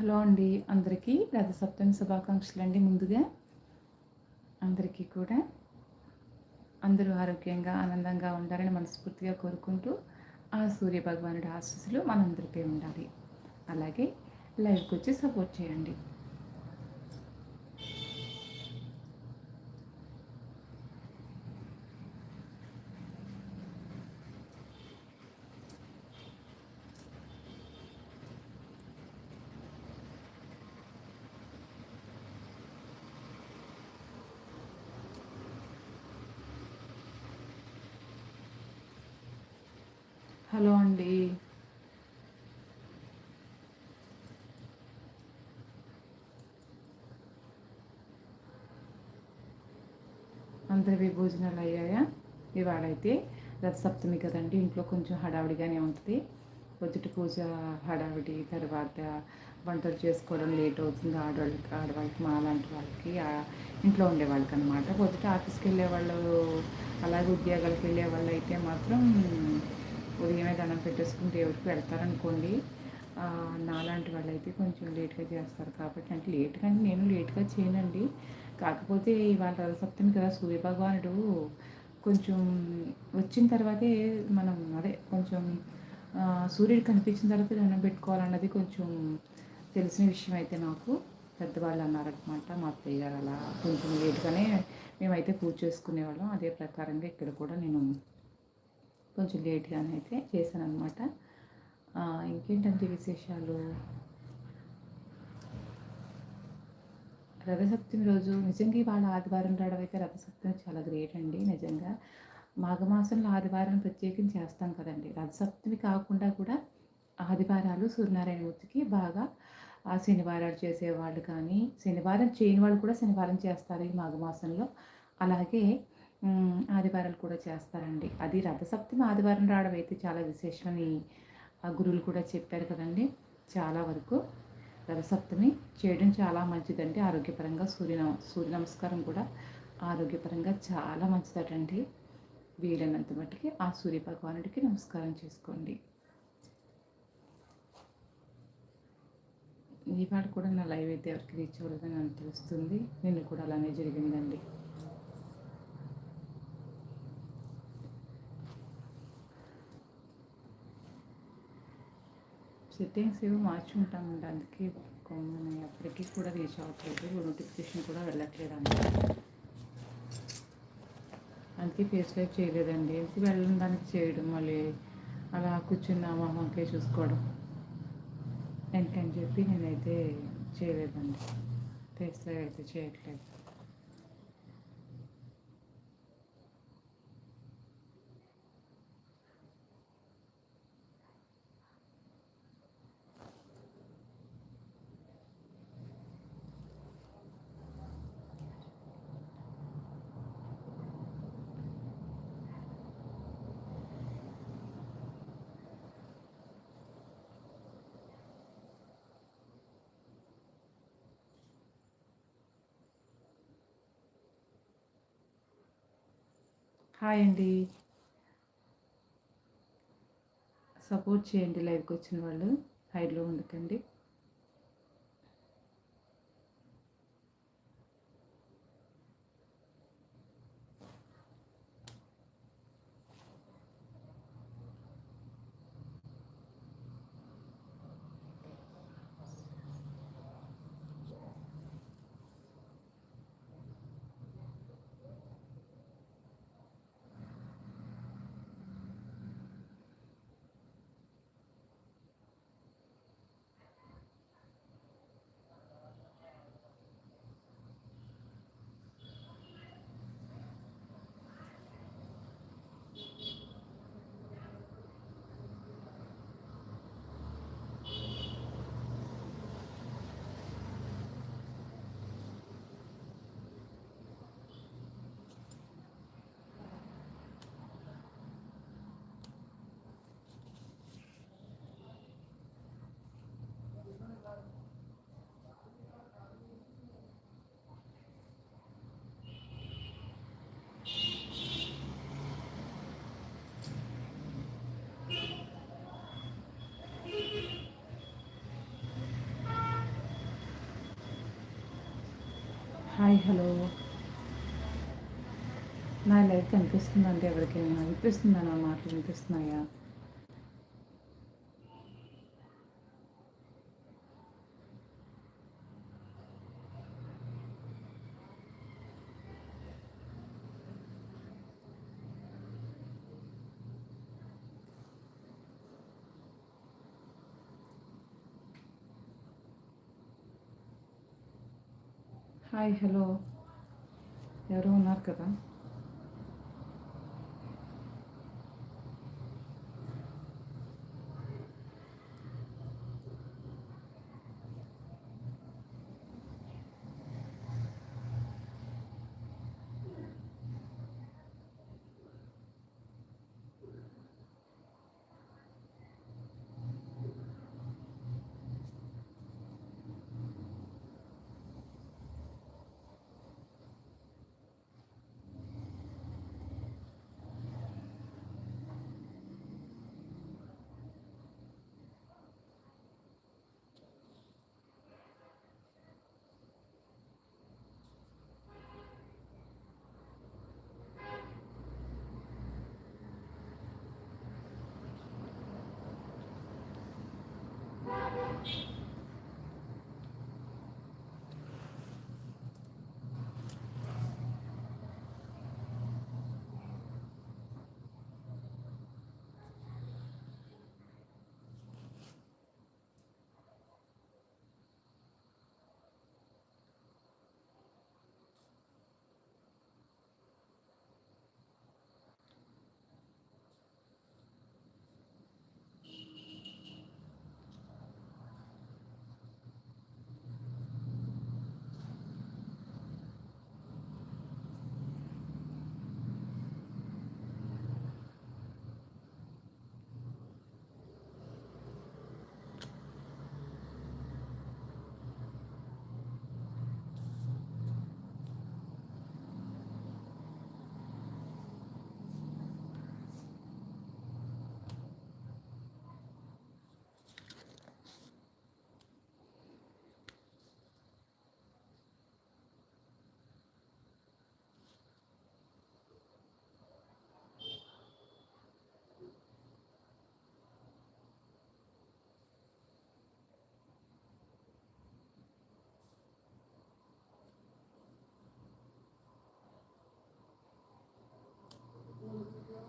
Hello అండి అందరికీ రథసప్తమి శుభాకాంక్షలు అండి ముందుగా. అందరికీ కూడా అందరూ ఆరోగ్యంగా ఆనందంగా ఉండాలని మనస్ఫూర్తిగా కోరుకుంటూ ఆ సూర్య భగవానుడి ఆశీస్సులు మనందరిపై ఉండాలి. అలాగే లైవ్కి వచ్చి సపోర్ట్ చేయండి. హలో అండి. అందరివి భోజనాలు అయ్యాయా? ఇవాళైతే రథసప్తమి కదండి ఇంట్లో కొంచెం హడావిడిగానే ఉంటుంది. పొద్దుటి పూజ హడావిడి తర్వాత వంటలు చేసుకోవడం లేట్ అవుతుంది. ఆడవాళ్ళకి ఆడవాళ్ళకి మా లాంటి వాళ్ళకి ఇంట్లో ఉండేవాళ్ళకి అనమాట పొద్దుట ఆఫీస్కి వెళ్ళే వాళ్ళు అలాగే ఉద్యోగాలకు వెళ్ళే వాళ్ళు అయితే మాత్రం ఉదయమే దండం పెట్టేసుకుని దేవుడికి వెళ్తారనుకోండి నాలాంటి వాళ్ళు అయితే కొంచెం లేట్గా చేస్తారు కాబట్టి అంటే లేట్గా అంటే నేను లేట్గా చేయనండి. కాకపోతే ఇవాళ రథసప్తమి కదా సూర్యభగవానుడు కొంచెం వచ్చిన తర్వాతే మనం అదే కొంచెం సూర్యుడు కనిపించిన తర్వాత దండం పెట్టుకోవాలన్నది కొంచెం తెలిసిన విషయం అయితే నాకు. పెద్దవాళ్ళు అన్నారనమాట మా అత్తయ్య గారు అలా కొంచెం లేట్గానే మేమైతే పూజ చేసుకునేవాళ్ళం. అదే ప్రకారంగా ఇక్కడ కూడా నేను కొంచెం లేట్గానే అయితే చేశాను అనమాట ఇంకేంటంటే విశేషాలు? రథసప్తమి రోజు నిజంగా ఇవాళ ఆదివారం రావడం అయితే రథసప్తమి చాలా గ్రేట్ అండి నిజంగా. మాఘమాసంలో ఆదివారం ప్రత్యేకించి చేస్తాం కదండి. రథసప్తమి కాకుండా కూడా ఆదివారాలు సూర్యనారాయణమూర్తికి బాగా ఆ శనివారాలు చేసేవాళ్ళు కానీ శనివారం చేయని వాళ్ళు కూడా శనివారం చేస్తారు ఈ మాఘమాసంలో. అలాగే ఆదివారాలు కూడా చేస్తారండి. అది రథసప్తమి ఆదివారం రావడం అయితే చాలా విశేషమని ఆ గురువులు కూడా చెప్పారు కదండి. చాలా వరకు రథసప్తమి చేయడం చాలా మంచిదండి. ఆరోగ్యపరంగా సూర్య సూర్య నమస్కారం కూడా ఆరోగ్యపరంగా చాలా మంచిదటండి. వీలైనంత మట్టుకి ఆ సూర్య భగవానుడికి నమస్కారం చేసుకోండి. ఇవాళ కూడా నా లైవ్ అయితే ఎవరికి రీచ్ అవ్వలేదని నాకు తెలుస్తుంది. నిన్ను కూడా అలానే జరిగిందండి. సెట్టింగ్స్ ఏవో మార్చుకుంటామండి అందుకే మనం ఎప్పటికీ కూడా రీచ్ అవ్వట్లేదు. నోటిఫికేషన్ కూడా వెళ్ళట్లేదు అండి అందుకే ఫేస్ లైఫ్ చేయలేదండి. ఎందుకు వెళ్ళిన దానికి చేయడం మళ్ళీ అలా కూర్చున్న మా వంకాయ చూసుకోవడం. ఎందుకని చెప్పి నేనైతే చేయలేదండి. ఫేస్ లైవ్ అయితే చేయట్లేదు. హాయ్ అండి. సపోర్ట్ చేయండి లైవ్కి వచ్చిన వాళ్ళు. హైడ్లో ఉండకండి. హలో. నా లైఫ్ కనిపిస్తుందంటే ఎవరికైనా వినిపిస్తుందా? నా మాటలు వినిపిస్తున్నాయా? హాయ్ హలో ఎవరు ఉన్నారు కదా